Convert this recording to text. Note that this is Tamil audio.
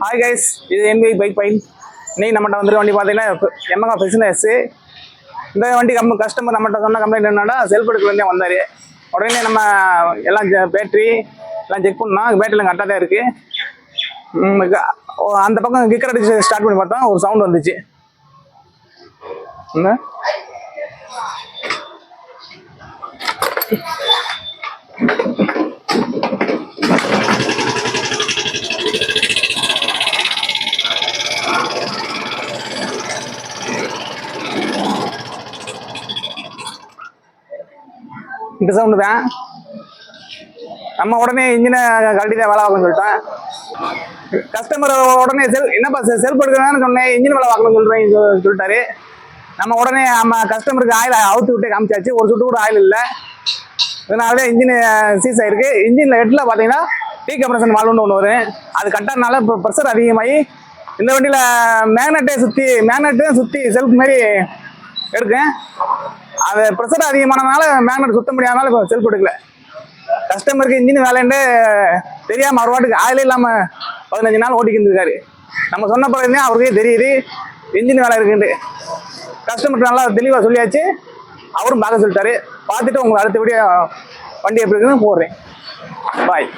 ஹாய் கைஸ் இது என்பி பைக் பைன் இன்னைக்கு நம்மகிட்ட வந்துட்டு வண்டி பார்த்தீங்கன்னா எம்மகா பிஸ்னஸ் இந்த வண்டி கம் கஸ்டமர் நம்மகிட்ட சொன்ன கம்ப்ளைண்ட் என்னன்னா செல்ஃப் எடுக்கலேருந்தே வந்தார். உடனே நம்ம எல்லாம் பேட்டரி எல்லாம் செக் பண்ணோம். பேட்டரியில் கரெக்டாக தான் இருக்குது அந்த பக்கம் கிக்கர் அடிச்சு ஸ்டார்ட் பண்ணி பார்த்தா ஒரு சவுண்ட் வந்துச்சு. என்ன? இந்த சவுண்டு தான். நம்ம உடனே இன்ஜினை கழட்டி தான் வேலை பார்க்கணும்னு சொல்லிட்டேன் கஸ்டமர் உடனே செல் என்னப்பா செல் செல்ஃப் எடுக்கணும்னு சொன்னேன். இன்ஜின் வேலை பார்க்கணும்னு சொல்கிறேன் சொல்லிட்டாரு. நம்ம உடனே நம்ம கஸ்டமருக்கு ஆயில் அவுத்து விட்டு காமிச்சாச்சு. ஒரு சுட்டு கூட ஆயில் இல்லை. இதனால இன்ஜின் சீஸ் ஆகிருக்கு இன்ஜினில் ஹெட்டில் பார்த்தீங்கன்னா டீ கம்ப்ரஷன் வால்வுன்னு ஒன்று வரும். அது கட்டறதுனால இப்போ ப்ரெஷர் அதிகமாகி இந்த வண்டியில் மேக்னெட்டே சுற்றி மேக்னெட்டும் சுற்றி செல்ஃப் மாரி எடுக்கும் அது ப்ரெஷர் அதிகமானதுனால மேனர் சுத்த முடியாதனால இப்போ செல்ஃப் எடுக்கல. கஸ்டமருக்கு இன்ஜின் வேலைன்னு தெரியாமல் அவர் வாட்டுக்கு ஆயில் இல்லாமல் பதினஞ்சு நாள் ஓட்டிக்கிட்டு இருக்காரு. நம்ம சொன்ன பிறகு அவருக்கே தெரியுது இன்ஜின் வேலை இருக்குன்ட்டு. கஸ்டமருக்கு நல்லா தெளிவாக சொல்லியாச்சு. அவரும் பார்க்க சொல்லிட்டாரு. பார்த்துட்டு உங்களுக்கு அடுத்தபடியாக வண்டி எப்படி இருக்குன்னு போடுறேன். பாய்